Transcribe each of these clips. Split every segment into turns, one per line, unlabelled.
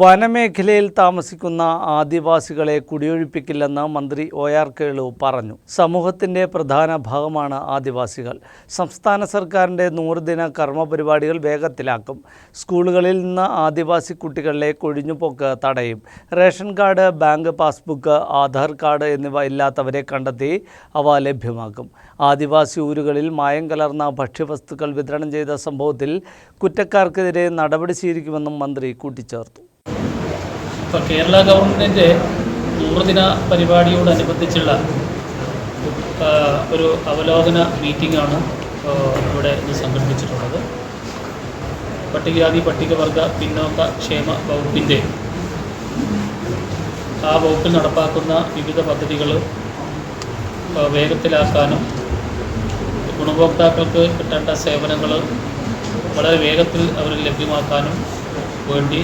വനമേഖലയിൽ താമസിക്കുന്ന ആദിവാസികളെ കുടിയൊഴിപ്പിക്കില്ലെന്ന് മന്ത്രി ഒ ആർ കേളു പറഞ്ഞു. സമൂഹത്തിന്റെ പ്രധാന ഭാഗമാണ് ആദിവാസികൾ. സംസ്ഥാന സർക്കാരിന്റെ നൂറുദിന കർമ്മ പരിപാടികൾ വേഗത്തിലാക്കും. സ്കൂളുകളിൽ നിന്ന് ആദിവാസി കുട്ടികളിലെ കൊഴിഞ്ഞുപോക്ക് തടയും. Ration card bank passbook Aadhaar card എന്നിവ ഇല്ലാത്തവരെ കണ്ടെത്തി അവ ലഭ്യമാക്കും. ആദിവാസി ഊരുകളിൽ മായം കലർന്ന ഭക്ഷ്യവസ്തുക്കൾ വിതരണം ചെയ്ത സംഭവത്തിൽ കുറ്റക്കാർക്കെതിരെ നടപടി സ്വീകരിക്കുമെന്നും മന്ത്രി കൂട്ടിച്ചേർത്തു.
ഇപ്പോൾ കേരള ഗവൺമെന്റിന്റെ നൂറുദിന പരിപാടിയോടനുബന്ധിച്ചുള്ള ഒരു അവലോകന മീറ്റിംഗാണ് ഇവിടെ ഇത് സംഘടിപ്പിച്ചിട്ടുള്ളത്. പട്ടികജാതി പട്ടികവർഗ പിന്നോക്ക ക്ഷേമ വകുപ്പിന്റെ ആ വകുപ്പിൽ നടപ്പാക്കുന്ന വിവിധ പദ്ധതികൾ വേഗത്തിലാക്കാനും ഗുണഭോക്താക്കൾക്ക് കിട്ടേണ്ട സേവനങ്ങൾ വളരെ വേഗത്തിൽ അവർ ലഭ്യമാക്കാനും വേണ്ടി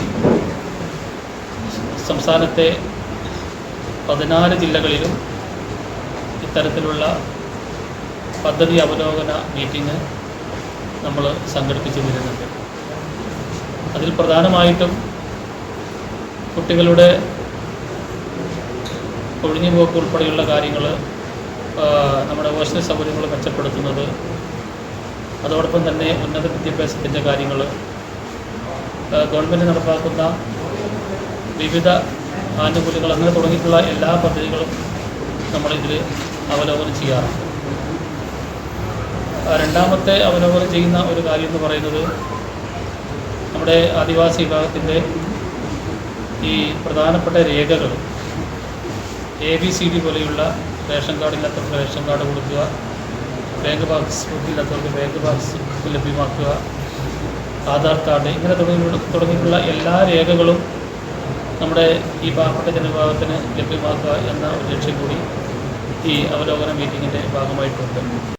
സംസ്ഥാനത്തെ പതിനാല് ജില്ലകളിലും ഇത്തരത്തിലുള്ള പദ്ധതി അവലോകന മീറ്റിംഗ് നമ്മൾ സംഘടിപ്പിച്ചു വരുന്നുണ്ട്. അതിൽ പ്രധാനമായിട്ടും കുട്ടികളുടെ ഒഴിഞ്ഞുപോക്ക് ഉൾപ്പെടെയുള്ള കാര്യങ്ങൾ നമ്മുടെ ഭക്ഷണ സൗകര്യങ്ങൾ മെച്ചപ്പെടുത്തുന്നത് അതോടൊപ്പം തന്നെ ഉന്നത വിദ്യാഭ്യാസത്തിന്റെ കാര്യങ്ങൾ ഗവൺമെന്റ് നടപ്പാക്കുന്ന വിവിധ ആനുകൂല്യങ്ങൾ അങ്ങനെ തുടങ്ങിയിട്ടുള്ള എല്ലാ പദ്ധതികളും നമ്മളിതിൽ അവലോകനം ചെയ്യാറുണ്ട്. രണ്ടാമത്തെ അവലോകനം ചെയ്യുന്ന ഒരു കാര്യം എന്ന് പറയുന്നത് നമ്മുടെ ആദിവാസി വിഭാഗത്തിന്റെ ഈ പ്രധാനപ്പെട്ട രേഖകൾ എ ബി സി ഡി പോലെയുള്ള റേഷൻ കാർഡില്ലാത്തവർക്ക് റേഷൻ കാർഡ് കൊടുക്കുക ബാങ്ക് പാസ്ബുക്ക് ഇല്ലാത്തവർക്ക് ബാങ്ക് പാസ്ബുക്ക് ലഭ്യമാക്കുക ആധാർ കാർഡ് ഇങ്ങനെ തുടങ്ങി തുടങ്ങിയിട്ടുള്ള എല്ലാ രേഖകളും നമ്മുടെ ഈ പാവപ്പെട്ട ജനവിഭാഗത്തിന് ലഭ്യമാക്കുക എന്ന ഒരു ലക്ഷ്യം കൂടി ഈ അവലോകന മീറ്റിങ്ങിന്റെ ഭാഗമായിട്ടുണ്ട്.